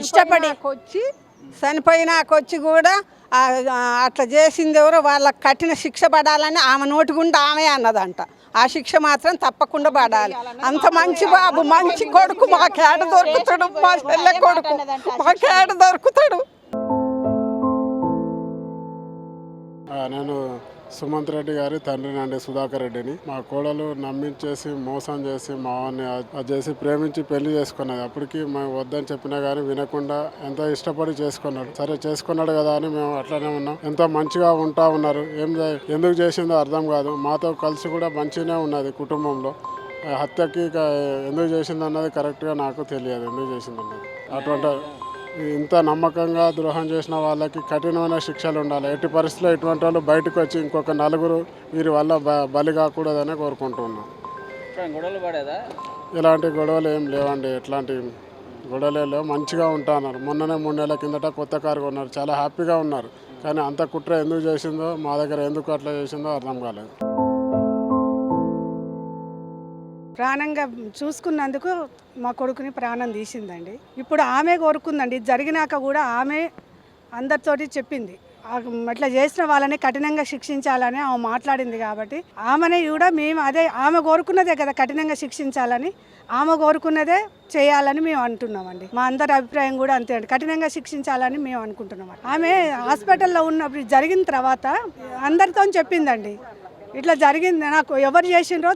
ఇష్టపడి వచ్చి చనిపోయినాకొచ్చి కూడా అట్లా చేసింది ఎవరో వాళ్ళకి కఠిన శిక్ష పడాలని ఆమె నోటి గుండా ఆమె అన్నదంట. ఆ శిక్ష మాత్రం తప్పకుండా పడాలి. అంత మంచి బాబు మంచి కొడుకు మా కేట దొరుకుతాడు మా చెల్లె కొడుకు మా కేట దొరుకుతాడు. ఆ, నేను సుమంత్ రెడ్డి గారి తండ్రిని అండి సుధాకర్ రెడ్డిని. మా కోడలు నమ్మించేసి మోసం చేసి మా వాడిని అది చేసి ప్రేమించి పెళ్ళి చేసుకున్నది. అప్పటికి మేము వద్దని చెప్పినా కానీ వినకుండా ఎంతో ఇష్టపడి చేసుకున్నాడు. సరే చేసుకున్నాడు కదా అని మేము అట్లానే ఉన్నాం. ఎంతో మంచిగా ఉంటా ఉన్నారు ఏం ఎందుకు చేసిందో అర్థం కాదు. మాతో కలిసి కూడా మంచిగానే ఉన్నది కుటుంబంలో. హత్యకి ఎందుకు చేసింది అన్నది కరెక్ట్గా నాకు తెలియదు. ఎందుకు చేసిందన్నది. అటువంటి ఇంత నమ్మకంగా ద్రోహం చేసిన వాళ్ళకి కఠినమైన శిక్షలు ఉండాలి. ఎట్టి పరిస్థితుల్లో ఇటువంటి వాళ్ళు బయటకు వచ్చి ఇంకొక నలుగురు వీరి వల్ల బలి కాకూడదని కోరుకుంటున్నాం. గొడవలు పడేదా? ఇలాంటి గొడవలు ఏం లేవండి. ఎట్లాంటి గొడవలే లేవు. మంచిగా ఉంటున్నారు. మొన్ననే మూడు నెలల కిందట కొత్త కారు కొన్నారు. చాలా హ్యాపీగా ఉన్నారు. కానీ అంత కుట్ర ఎందుకు చేసిందో మా దగ్గర ఎందుకు అట్లా చేసిందో అర్థం కాలేదు. ప్రాణంగా చూసుకున్నందుకు మా కొడుకుని ప్రాణం తీసిందండి. ఇప్పుడు ఆమె కోరుకుందండి. జరిగినాక కూడా ఆమె అందరితోటి చెప్పింది. అట్లా చేసిన వాళ్ళని కఠినంగా శిక్షించాలని ఆమె మాట్లాడింది కాబట్టి ఆమెనే కూడా మేము అదే ఆమె కోరుకున్నదే కదా కఠినంగా శిక్షించాలని ఆమె కోరుకున్నదే చేయాలని మేము అంటున్నామండి. మా అందరి అభిప్రాయం కూడా అంతే అండి. కఠినంగా శిక్షించాలని మేము అనుకుంటున్నాం ఆమె హాస్పిటల్లో ఉన్నప్పుడు జరిగిన తర్వాత అందరితో చెప్పిందండి. ఇట్లా జరిగింది. నాకు ఎవరు చేసిండ్రో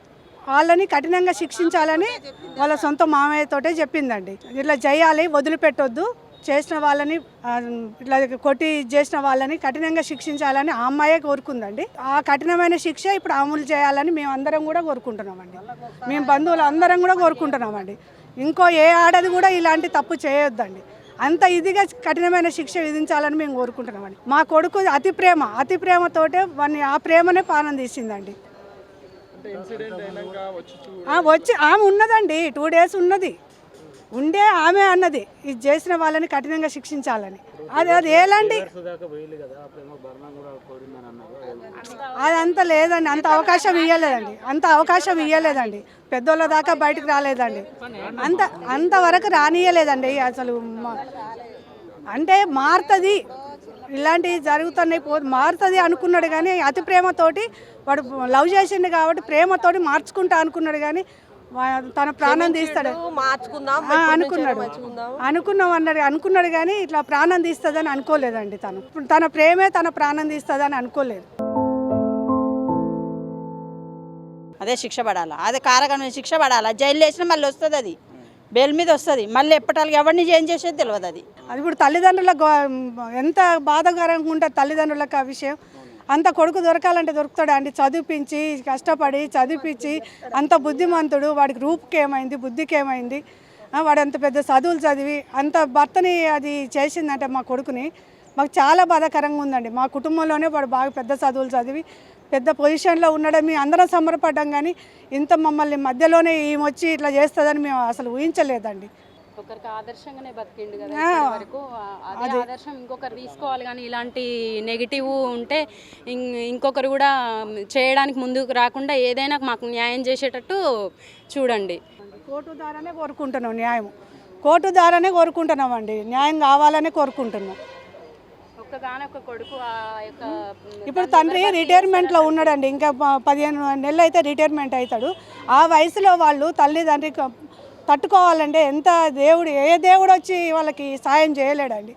వాళ్ళని కఠినంగా శిక్షించాలని వాళ్ళ సొంత మామయ్యతోటే చెప్పిందండి. ఇట్లా చేయాలి వదిలిపెట్టొద్దు చేసిన వాళ్ళని ఇట్లా కొట్టి చేసిన వాళ్ళని కఠినంగా శిక్షించాలని ఆ అమ్మాయే కోరుకుందండి. ఆ కఠినమైన శిక్ష ఇప్పుడు అమలు చేయాలని మేము అందరం కూడా కోరుకుంటున్నామండి. మేము బంధువులు అందరం కూడా కోరుకుంటున్నామండి. ఇంకో ఏ ఆడది కూడా ఇలాంటి తప్పు చేయొద్దండి. అంత ఇదిగా కఠినమైన శిక్ష విధించాలని మేము కోరుకుంటున్నామండి. మా కొడుకు అతి ప్రేమ అతి ప్రేమతోటే వాడిని ఆ ప్రేమనే పానం తీసిందండి. వచ్చి ఆమె ఉన్నదండి టూ డేస్ ఉన్నది. ఉండే ఆమె అన్నది ఇది చేసిన వాళ్ళని కఠినంగా శిక్షించాలని. అది అది ఏలండి? అది అంత లేదండి అంత అవకాశం ఇవ్వలేదండి అంత అవకాశం ఇవ్వలేదండి పెద్దోళ్ళ దాకా బయటకు రాలేదండి. అంత అంతవరకు రానియలేదండి అసలు అంటే మారుతుంది. ఇలాంటివి జరుగుతున్నాయి పో మారుతుంది అనుకున్నాడు కానీ అతి ప్రేమతోటి వాడు లవ్ చేసిండు కాబట్టి ప్రేమతోటి మార్చుకుంటా అనుకున్నాడు కానీ తన ప్రాణం తీస్తాడు. అనుకున్నాడు. అనుకున్నాం అన్నాడు అనుకున్నాడు కానీ ఇట్లా ప్రాణం తీస్తుందని అనుకోలేదండి తను. తన ప్రేమే తన ప్రాణం తీస్తుందని అనుకోలేదు. అదే శిక్ష పడాలా? అదే కారకమైన శిక్ష పడాలా? జైలు వేసినా మళ్ళీ వస్తుంది అది. బెయిల్ మీద వస్తుంది. మళ్ళీ ఎప్పటాలకి ఎవరిని చేంజ్ చేసేది తెలియదు అది. అది ఇప్పుడు తల్లిదండ్రుల ఎంత బాధాకరంగా ఉంటుంది తల్లిదండ్రులకు ఆ విషయం. అంత కొడుకు దొరకాలంటే దొరుకుతాడు అండి. చదివిపించి కష్టపడి చదివిపించి అంత బుద్ధిమంతుడు వాడికి రూపుకి ఏమైంది బుద్ధికి ఏమైంది? వాడు అంత పెద్ద చదువులు చదివి అంత భర్తని అది చేసిందంటే మా కొడుకుని మాకు చాలా బాధాకరంగా ఉందండి. మా కుటుంబంలోనే వాడు బాగా పెద్ద చదువులు చదివి పెద్ద పొజిషన్లో ఉండడం మేము అందరం సంబరపడ్డాం కానీ ఇంత మమ్మల్ని మధ్యలోనే ఈమె వచ్చి ఇట్లా చేస్తుందని మేము అసలు ఊహించలేదండి. ఒకరికి ఆదర్శంగానే బతికిండు కదా వరకు. అదే ఆదర్శం ఇంకొకరు తీసుకోవాలి కానీ ఇలాంటి నెగిటివ్ ఉంటే ఇంకొకరు కూడా చేయడానికి ముందుకు రాకుండా ఏదైనా మాకు న్యాయం చేసేటట్టు చూడండి. కోర్టు ద్వారానే కోరుకుంటున్నాం న్యాయం కోర్టు ద్వారానే కోరుకుంటున్నామండి. న్యాయం కావాలనే కోరుకుంటున్నాం. ఒక్కగానొక్క కొడుకు ఆ యొక్క ఇప్పుడు తండ్రి రిటైర్మెంట్లో ఉన్నాడండి. ఇంకా పదిహేను నెలలు అయితే రిటైర్మెంట్ అవుతాడు. ఆ వయసులో వాళ్ళు తల్లిదండ్రి తట్టుకోవాలంటే ఎంత దేవుడు ఏ దేవుడు వచ్చి వాళ్ళకి సాయం చేయలేడండి.